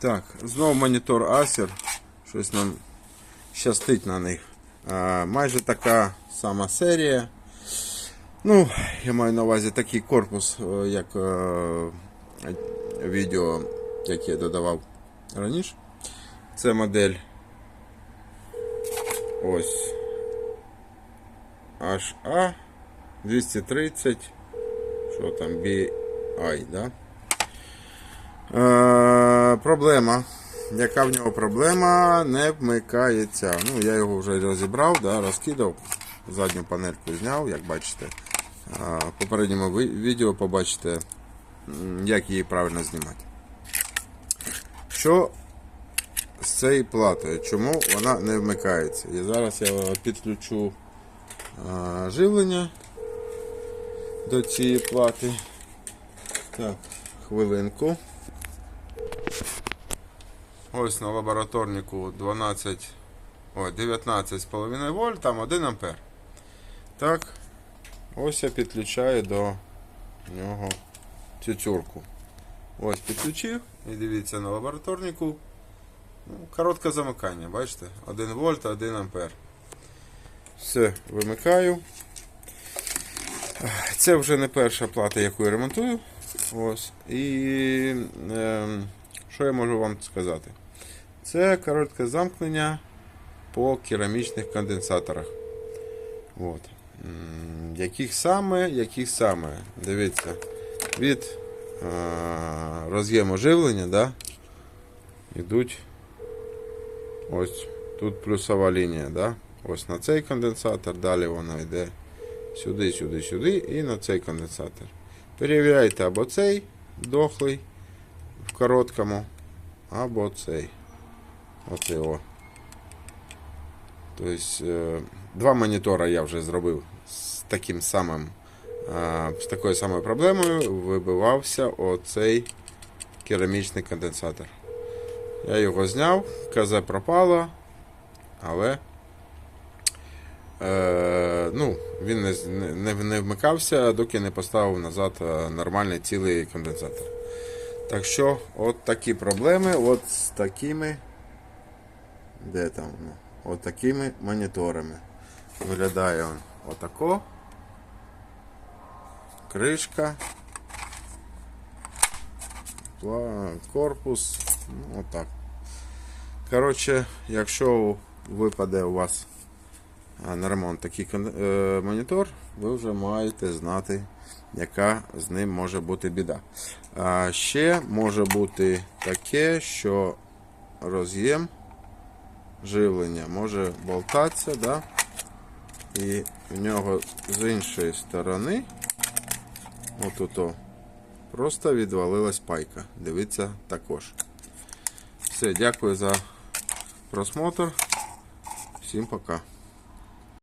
Так, знову монітор Acer. Щось нам щастить на них. А, майже така сама серія. Ну, я маю на увазі такий корпус, е, як е, відео, яке я додавав раніше. Це модель ось HA 230. Що там, BI, да? Е, проблема. Яка в нього проблема? Не вмикається. Ну, я його вже розібрав, да, розкидав. Задню панельку зняв, як бачите. В попередньому відео побачите, як її правильно знімати. Що з цією платою? Чому вона не вмикається? І зараз я підключу живлення до цієї плати. Так, хвилинку. Ось на лабораторнику 12, ой, 19,5 вольт, там 1 ампер. Так, ось я підключаю до нього цю цюрку. Ось підключив і дивіться на лабораторнику. Ну, коротке замикання, бачите? 1 вольт, 1 ампер. Все, вимикаю. Це вже не перша плата, яку я ремонтую. Ось. І ем, що я можу вам сказати? Це коротке замкнення по керамічних конденсаторах. От. Яких саме, яких саме? Дивіться, від е, роз'єму живлення, да, йдуть ось тут плюсова лінія, да? ось на цей конденсатор, далі вона йде сюди, сюди, сюди і на цей конденсатор. Перевіряйте або цей дохлий в короткому, або цей. Оце о. Тобто, е, два монітора я вже зробив з таким самим, е, з такою самою проблемою. Вибивався оцей керамічний конденсатор. Я його зняв, КЗ пропало, але е, ну, він не, не, не вмикався, доки не поставив назад е, нормальний цілий конденсатор. Так що, от такі проблеми, от з такими. Де там? Ну, от такими моніторами. Виглядає він отако. Кришка. Корпус. Ну, отак. Коротше, якщо випаде у вас на ремонт такий е, монітор, ви вже маєте знати, яка з ним може бути біда. А ще може бути таке, що роз'єм живлення може болтатися, да? і в нього з іншої сторони, отут, просто відвалилась пайка. Дивіться також. Все, дякую за просмотр. Всім пока.